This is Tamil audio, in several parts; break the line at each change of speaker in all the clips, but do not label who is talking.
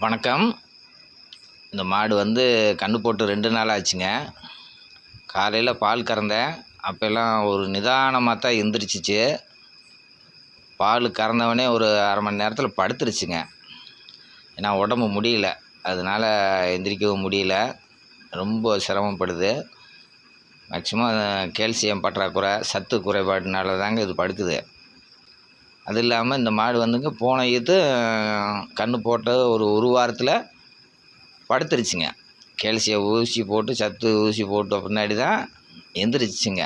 வணக்கம். இந்த மாடு வந்து கன்று போட்டு ரெண்டு நாள் ஆச்சுங்க. காலையில் பால் கறந்தேன். அப்போல்லாம் ஒரு நிதானமாக தான் எந்திரிச்சிச்சு. பால் கறந்தவொடனே ஒரு அரை மணி நேரத்தில் படுத்துருச்சுங்க. ஏன்னா உடம்பு முடியல. அதனால எந்திரிக்கவும் முடியல. ரொம்ப சிரமப்படுது. மேக்ஸிமம் கேல்சியம் பற்றாக்குறை சத்து குறைபாடுனால தாங்க இது படுக்குது. அது இல்லாமல் இந்த மாடு வந்துங்க போன இது கன்று போட்ட ஒரு ஒரு வாரத்தில் படுத்துருச்சுங்க. கேல்சியை ஊசி போட்டு சத்து ஊசி போட்ட பின்னாடி தான் எந்திரிச்சிங்க.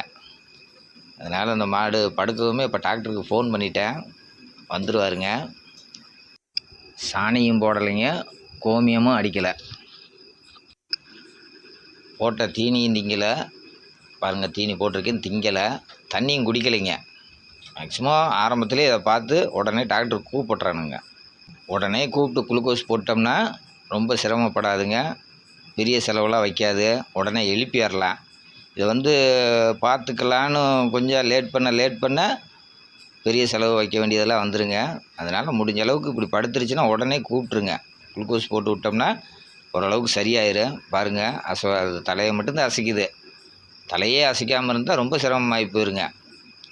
அதனால் அந்த மாடு படுக்கவுமே இப்போ டாக்டருக்கு ஃபோன் பண்ணிட்டேன். வந்துடுவாருங்க சாணியும் போடலைங்க கோமியமும் அடிக்கலை. போட்ட தீனியும் திங்கலை. பாருங்கள் தீனி போட்டிருக்கேன் திங்கலை. தண்ணியும் குடிக்கலைங்க. மேக்ஸிமம் ஆரம்பத்திலே இதை பார்த்து உடனே டாக்டர் கூப்பிட்றானுங்க உடனே கூப்பிட்டு குளுக்கோஸ் போட்டோம்னா ரொம்ப சிரமப்படாதுங்க. பெரிய செலவெல்லாம் வைக்காது. உடனே எழுப்பிடலாம் இதை வந்து பார்த்துக்கலான்னு கொஞ்சம் லேட் பண்ண லேட் பண்ண பெரிய செலவு வைக்க வேண்டியதெல்லாம் வந்துருங்க. அதனால் முடிஞ்ச அளவுக்கு இப்படி படுத்துருச்சுன்னா உடனே கூப்பிட்ருங்க குளுக்கோஸ் போட்டு விட்டோம்னா ஓரளவுக்கு சரியாயிரும். பாருங்கள் அச அது தலையை மட்டும்தான் அசைக்குது. தலையே அசைக்காமல் இருந்தால் ரொம்ப சிரமமாகி போயிருங்க.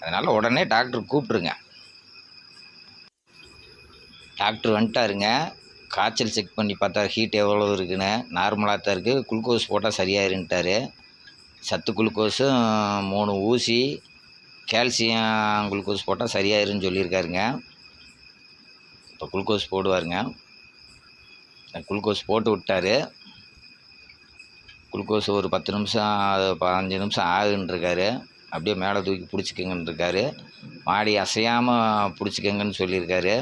அதனால் உடனே டாக்டர் கூப்பிட்ருங்க டாக்டர் வந்துட்டாருங்க. காய்ச்சல் செக் பண்ணி பார்த்தா ஹீட் எவ்வளோ இருக்குன்னு நார்மலாக தான் இருக்குது குளுக்கோஸ் போட்டால் சரியாயிருன்ட்டாரு. சத்து குளுக்கோஸும் மூணு ஊசி கால்சியம் குளுக்கோஸ் போட்டால் சரியாயிருன்னு சொல்லியிருக்காருங்க. இப்போ குளுக்கோஸ் போடுவாருங்க. குளுக்கோஸ் போட்டு விட்டாரு. குளுக்கோஸ் ஒரு பத்து நிமிஷம் அது பதினஞ்சு நிமிஷம் ஆகுன்ட்ருக்காரு அப்படியே மேலே தூக்கி பிடிச்சிக்கங்கன்னு இருக்காரு மாடி அசையாமல் பிடிச்சிக்கங்கன்னு சொல்லியிருக்காரு.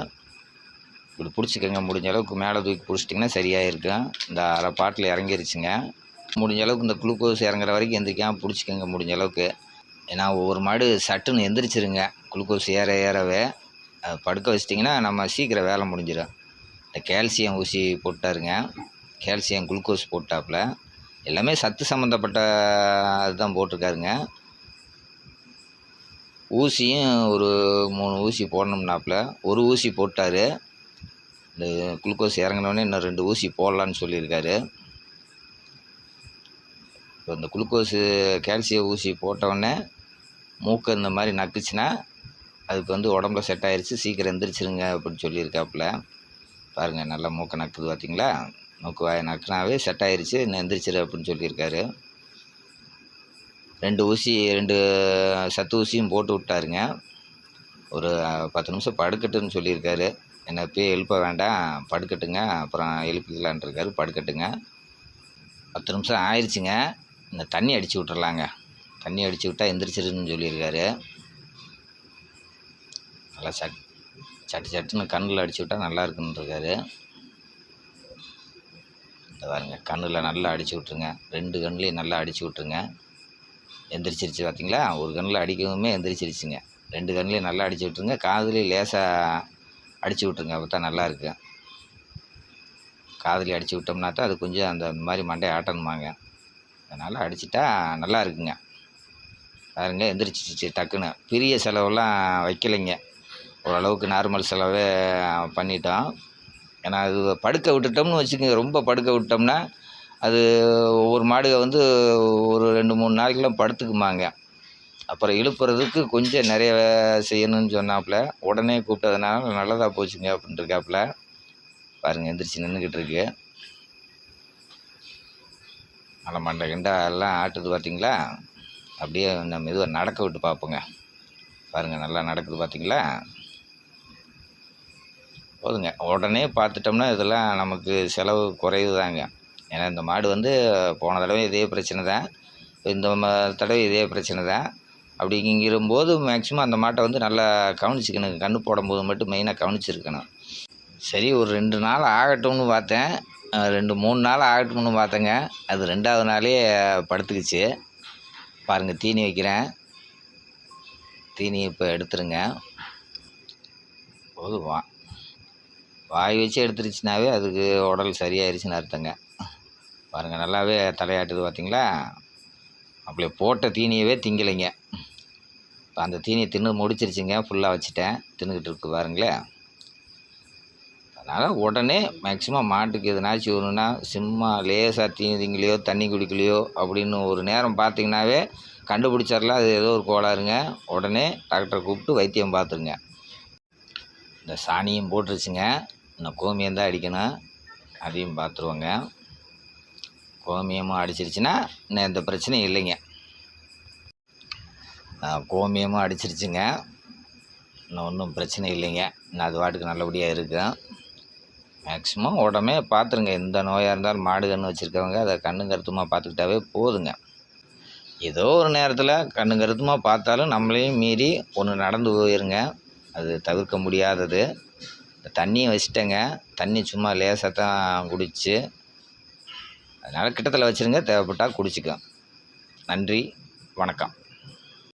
இப்படி பிடிச்சிக்கங்க முடிஞ்ச அளவுக்கு மேலே தூக்கி பிடிச்சிட்டிங்கன்னா சரியாக இருக்கும் இந்த அரை பாட்டில் இறங்கிருச்சுங்க. முடிஞ்ச அளவுக்கு இந்த குளுக்கோஸ் இறங்குற வரைக்கும் எந்திரிக்காமல் பிடிச்சிக்கங்க முடிஞ்ச அளவுக்கு. ஏன்னா ஒவ்வொரு மாடு சட்டுன்னு எந்திரிச்சிருங்க. குளுக்கோஸ் ஏற ஏறவே. படுக்க வச்சிட்டிங்கன்னா நம்ம சீக்கிரம் வேலை முடிஞ்சிடும். இந்த கால்சியம் ஊசி போட்டாருங்க. கால்சியம் குளுக்கோஸ் போட்டாப்புல. எல்லாமே சத்து சம்மந்தப்பட்ட அதுதான் போட்டிருக்காருங்க. ஊசியும் ஒரு மூணு ஊசி போடணும்னாப்புல. ஒரு ஊசி போட்டார். இந்த குளுக்கோஸ் இறங்கினோடனே இன்னும் ரெண்டு ஊசி போடலான்னு சொல்லியிருக்காரு. இப்போ இந்த குளுக்கோஸு கால்சியம் ஊசி போட்டவுடனே மூக்கு இந்த மாதிரி நக்குச்சுன்னா அதுக்கு வந்து உடம்புல செட் ஆயிருச்சு. சீக்கிரம் எந்திரிச்சிருங்க அப்படின்னு சொல்லியிருக்காப்புல. பாருங்கள் நல்லா மூக்கை நக்குது பார்த்தீங்களா? மூக்கு வாய நக்குனாவே செட் ஆயிருச்சு. இன்னும் எந்திரிச்சிரு அப்படின்னு சொல்லியிருக்காரு. ரெண்டு ஊசி ரெண்டு சத்து ஊசியும் போட்டு விட்டாருங்க. ஒரு பத்து நிமிஷம் படுக்கட்டுன்னு சொல்லியிருக்காரு. என்னை இப்போயே எழுப்ப வேண்டாம் படுக்கட்டுங்க. அப்புறம் எழுப்பிக்கலான் இருக்காரு படுக்கட்டுங்க. பத்து நிமிஷம் ஆயிடுச்சுங்க இந்த தண்ணி அடித்து விட்டுறலாங்க. தண்ணி அடித்து விட்டால் எந்திரிச்சிருன்னு சொல்லியிருக்காரு. நல்லா சட் சட்டு சட்டுன்னு கண்ணில் அடித்து விட்டால் நல்லா இருக்குன்னு இருக்காரு இந்த பாருங்க கண்ணில் நல்லா அடித்து விட்ருங்க ரெண்டு கண்ணிலையும் நல்லா அடித்து விட்ருங்க எந்திரிச்சிருச்சு பார்த்தீங்களா? ஒரு கண்ணில் அடிக்கவுமே எந்திரிச்சிருச்சுங்க. ரெண்டு கண்ணிலையும் நல்லா அடிச்சு விட்ருங்க காதுலேயும் லேசாக அடித்து விட்ருங்க அப்போ தான் நல்லா காதலி அடித்து விட்டோம்னா தான் அது கொஞ்சம் அந்த மாதிரி மண்டை ஆட்டணுமாங்க. அதனால் அடிச்சிட்டா நல்லா இருக்குங்க. பாருங்க எந்திரிச்சிச்சு டக்குன்னு. பெரிய செலவெல்லாம் வைக்கலைங்க. ஓரளவுக்கு நார்மல் செலவே பண்ணிட்டோம். ஏன்னா அது படுக்க விட்டுட்டோம்னு வச்சுக்கோங்க. ரொம்ப படுக்க விட்டோம்னா அது ஒவ்வொரு மாடுக வந்து ஒரு ரெண்டு மூணு நாளைக்கெலாம் படுத்துக்குமாங்க. அப்புறம் எழுப்புறதுக்கு கொஞ்சம் நிறைய செய்யணும்னு சொன்னாப்புல. உடனே கூப்பிட்டதுனால நல்லதாக போச்சுங்க அப்படின்ட்டு இருக்காப்புல. பாருங்கள் எந்திரிச்சு நின்றுக்கிட்டு இருக்கு நல்ல மண்டை கிண்டா எல்லாம் ஆட்டுது பார்த்தீங்களா அப்படியே நம்ம மெதுவாக நடக்க விட்டு பார்ப்போங்க பாருங்கள் நல்லா நடக்குது பார்த்தீங்களா போதுங்க. உடனே பார்த்துட்டோம்னா இதெல்லாம் நமக்கு செலவு குறைவு தாங்க ஏன்னா இந்த மாடு வந்து போன தடவை இதே பிரச்சனை தான். இந்த தடவை இதே பிரச்சனை தான். அப்படிங்கும்போது மேக்ஸிமம் அந்த மாட்டை வந்து நல்லா கவனிச்சிக்கணும். கண்ணு போடும்போது மட்டும் மெயினாக கவனிச்சிருக்கணும். சரி ஒரு ரெண்டு நாள் ஆகட்டும்னு பார்த்தேன். ரெண்டு மூணு நாள் ஆகட்டும்னு பார்த்தேங்க. அது ரெண்டாவது நாளே படுத்துக்கிச்சு. பாருங்கள் தீனி வைக்கிறேன். தீனி இப்போ எடுத்துருங்க. போதும் வா. வாய் வச்சு எடுத்துருச்சுனாவே அதுக்கு உடல் சரியாயிருச்சுன்னு அர்த்தங்க. பாருங்கள் நல்லாவே தலையாட்டுது பார்த்தீங்களா அப்படியே போட்ட தீனியவே திங்கலைங்க. இப்போ அந்த தீனியை தின்னு முடிச்சிருச்சுங்க ஃபுல்லாக வச்சுட்டேன். தின்னுக்கிட்டு இருக்கு பாருங்களேன் அதனால் உடனே மேக்சிமம் மாட்டுக்கு எதுனாச்சும் ஒன்றுனா சிம்மா லேசாக தீனிங்களையோ தண்ணி குடிக்கலையோ அப்படின்னு ஒரு நேரம் பார்த்தீங்கனாவே கண்டுபிடிச்சிடலாம் அது ஏதோ ஒரு கோளாறுங்க. உடனே டாக்டரை கூப்பிட்டு வைத்தியம் பார்த்துருங்க இந்த சாணியும் போட்டுருச்சுங்க. இன்னும் கோமியம் தான் அடிக்கணும். அதையும் பார்த்துருவோங்க கோமியமும் அடிச்சிருச்சுன்னா இன்னும் எந்த பிரச்சனையும் இல்லைங்க. கோமியமும் அடிச்சிருச்சுங்க. இன்னும் ஒன்றும் பிரச்சனை இல்லைங்க. இன்னும் அது பாட்டுக்கு நல்லபடியாக இருக்கும் மேக்ஸிமம் உடனே பார்த்துருங்க. எந்த நோயாக இருந்தாலும் மாடு கன்று வச்சுருக்கவங்க அதை கண்ணு கருத்துமாக பார்த்துக்கிட்டாவே போதுங்க. ஏதோ ஒரு நேரத்தில் கண்ணு கருத்துமாக பார்த்தாலும் நம்மளையும் மீறி ஒன்று நடந்து போயிருங்க. அது தவிர்க்க முடியாதது. இந்த தண்ணியை வச்சுட்டேங்க. தண்ணி சும்மா லேசாக தான் குடிச்சு அதனால் கிட்டத்தில் வச்சுருங்க தேவைப்பட்டால் குடிச்சிக்கும் நன்றி வணக்கம்.